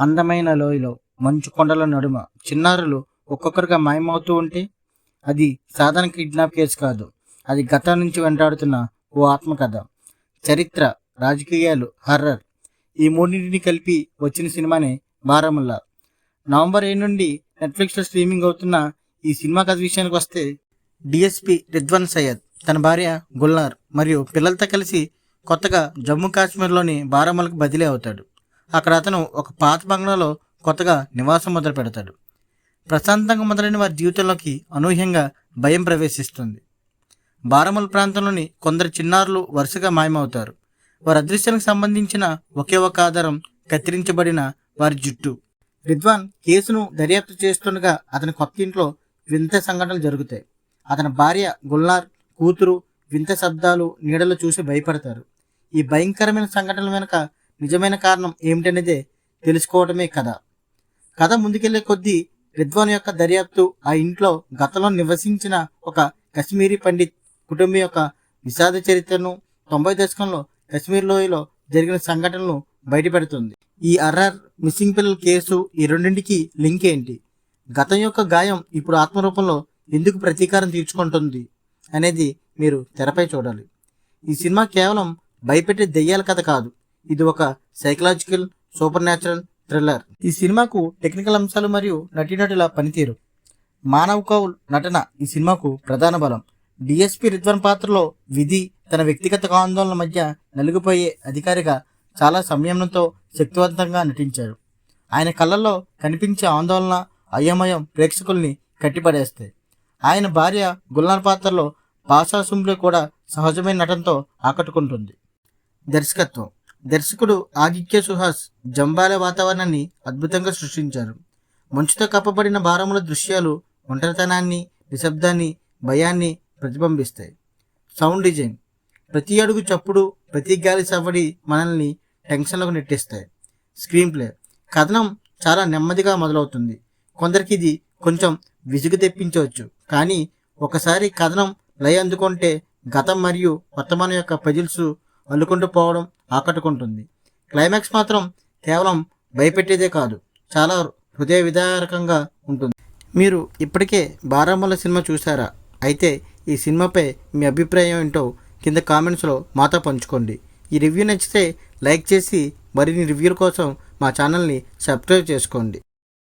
అందమైన లోయలో మంచు కొండల నడుమ చిన్నారులు ఒక్కొక్కరుగా మాయమవుతూ ఉంటే అది సాధారణ కిడ్నాప్ కేసు కాదు. అది గతం నుంచి వెంటాడుతున్న ఓ ఆత్మకథ. చరిత్ర రాజకీయాలు హర్రర్ ఈ మూడింటిని కలిపి వచ్చిన సినిమానే బారాముల్లా. నవంబర్ ఏడు నుండి నెట్ఫ్లిక్స్లో స్ట్రీమింగ్ అవుతున్న ఈ సినిమా కథ విషయానికి వస్తే డిఎస్పి రిద్వాన్ సయ్యద్ తన భార్య గుల్నార్ మరియు పిల్లలతో కలిసి కొత్తగా జమ్మూ కాశ్మీర్లోని బారాములకు బదిలీ అవుతాడు. అక్కడ అతను ఒక పాత బంగ్లాలో కొత్తగా నివాసం మొదలు పెడతాడు. ప్రశాంతంగా మొదలైన వారి జీవితంలోకి అనూహ్యంగా భయం ప్రవేశిస్తుంది. బారాముల్ ప్రాంతంలోని కొందరు చిన్నారులు వరుసగా మాయమవుతారు. వారి అదృశ్యానికి సంబంధించిన ఒకే ఒక ఆధారం కత్తిరించబడిన వారి జుట్టు. రిద్వాన్ కేసును దర్యాప్తు చేస్తుండగా అతని కొత్త ఇంట్లో వింత సంఘటనలు జరుగుతాయి. అతని భార్య గుల్నార్ కూతురు వింత శబ్దాలు నీడలు చూసి భయపడతారు. ఈ భయంకరమైన సంఘటనల వెనుక నిజమైన కారణం ఏమిటనేదే తెలుసుకోవటమే కథ. కథ ముందుకెళ్ళే కొద్దీ రిద్వాన్ యొక్క దర్యాప్తు ఆ ఇంట్లో గతంలో నివసించిన ఒక కశ్మీరీ పండిత్ కుటుంబం యొక్క విషాద చరిత్రను తొంభై దశకంలో కశ్మీర్ లోయలో జరిగిన సంఘటనలు బయటపెడుతుంది. ఈ అర్రర్ మిస్సింగ్ పిల్లల కేసు ఈ రెండింటికి లింక్ ఏంటి? గతం యొక్క గాయం ఇప్పుడు ఆత్మరూపంలో ఎందుకు ప్రతీకారం తీర్చుకుంటుంది అనేది మీరు తెరపై చూడాలి. ఈ సినిమా కేవలం భయపెట్టే దెయ్యాల కథ కాదు. ఇది ఒక సైకలాజికల్ సూపర్ న్యాచురల్ థ్రిల్లర్. ఈ సినిమాకు టెక్నికల్ అంశాలు మరియు నటీనటుల పనితీరు. మానవ్ కౌల్ నటన ఈ సినిమాకు ప్రధాన బలం. డిఎస్పి రిద్వన్ పాత్రలో విధి తన వ్యక్తిగత ఆందోళన మధ్య నలిగిపోయే అధికారిగా చాలా సంయమనంతో శక్తివంతంగా నటించారు ఆయన కళ్ళల్లో కనిపించే ఆందోళన అయోమయం ప్రేక్షకుల్ని కట్టిపడేస్తాయి. ఆయన భార్య గుల్నార్ పాత్రలో పాషా కూడా సహజమైన నటనతో ఆకట్టుకుంటుంది. దర్శకత్వం. దర్శకుడు ఆదిత్య సుహాస్ జంబాల వాతావరణాన్ని అద్భుతంగా సృష్టించారు. మంచుతో కప్పబడిన భారముల దృశ్యాలు ఒంటరితనాన్ని నిశ్శబ్దాన్ని భయాన్ని ప్రతిబింబిస్తాయి. Sound design. ప్రతి అడుగు చప్పుడు ప్రతి గాలి సవ్వడి మనల్ని టెన్షన్లకు నెట్టిస్తాయి. Screen play. కథనం చాలా నెమ్మదిగా మొదలవుతుంది. కొందరికి ఇది కొంచెం విసుగు తెప్పించవచ్చు. కానీ ఒకసారి కథనం లయ అందుకుంటే గతం మరియు వర్తమానం యొక్క పజిల్స్ అల్లుకుంటూ పోవడం ఆకట్టుకుంటుంది. క్లైమాక్స్ మాత్రం కేవలం భయపెట్టేదే కాదు చాలా హృదయ విదారకంగా ఉంటుంది. మీరు ఇప్పటికే బారాముల సినిమా చూసారా అయితే ఈ సినిమాపై మీ అభిప్రాయం ఏంటో కింద కామెంట్స్లో మాతో పంచుకోండి. ఈ రివ్యూ నచ్చితే లైక్ చేసి మరిన్ని రివ్యూల కోసం మా ఛానల్ని సబ్స్క్రైబ్ చేసుకోండి.